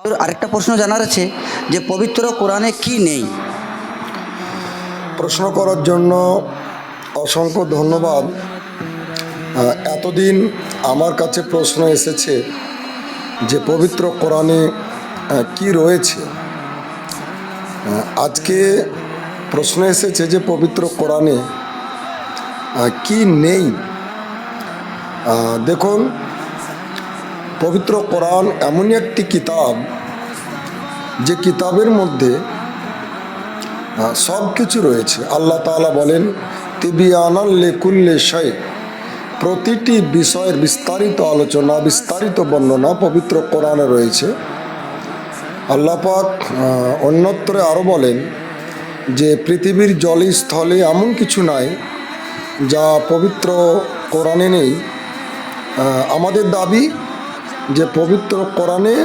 আর আরেকটা প্রশ্ন জানার আছে যে পবিত্র কোরআনে কি নেই? প্রশ্ন করার জন্য অসংখ্য ধন্যবাদ। এতদিন আমার কাছে প্রশ্ন এসেছে যে পবিত্র কোরআনে কি রয়েছে? আজকে প্রশ্ন এসেছে যে পবিত্র কোরআনে কি নেই? দেখুন পবিত্র কোরআন এমনই একটি কিতাব যে কিতাবের মধ্যে সব কিছু রয়েছে। আল্লাহ তাআলা বলেন, তিবিয়ানান লেকুল্লে শাই। প্রতিটি বিষয়ের বিস্তারিত আলোচনা, বিস্তারিত বর্ণনা পবিত্র কোরআনে রয়েছে। আল্লাহ পাক অন্যত্রে আরও বলেন যে, পৃথিবীর জলে স্থলে এমন কিছু নাই যা পবিত্র কোরআনে নেই। আমাদের দাবি যে পবিত্র কোরআনে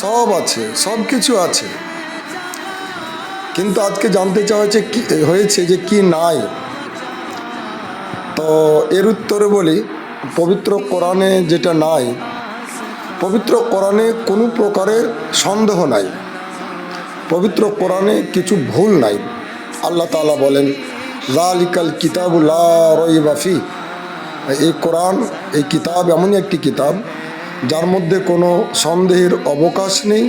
সব আছে, সব কিছু আছে। কিন্তু আজকে জানতে চাওয়া হয়েছে কি, হয়েছে যে কি নাই। তো এর উত্তরে বলি, পবিত্র কোরআনে যেটা নাই, পবিত্র কোরআনে কোনো প্রকারের সন্দেহ নাই। পবিত্র কোরআনে কিছু ভুল নাই। আল্লাহ তাআলা বলেন লালিকাল কিতাবুল্লা রইবাফি এই কোরআন, এই কিতাব এমনই একটি কিতাব যার মধ্যে কোনো সন্দেহের অবকাশ নেই,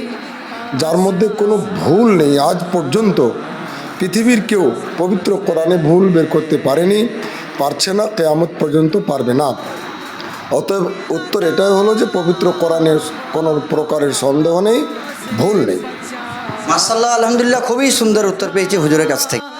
যার মধ্যে কোনো ভুল নেই। আজ পর্যন্ত পৃথিবীর কেউ পবিত্র কোরআনে ভুল বের করতে পারেনি, পারছে না, কেয়ামত পর্যন্ত পারবে না। অতএব উত্তর এটাই হলো যে পবিত্র কোরআনের কোনো প্রকারের সন্দেহ নেই, ভুল নেই। মার্শাল্লাহ আলহামদুলিল্লাহ, খুবই সুন্দর উত্তর পেয়েছি হুজুরের কাছ থেকে।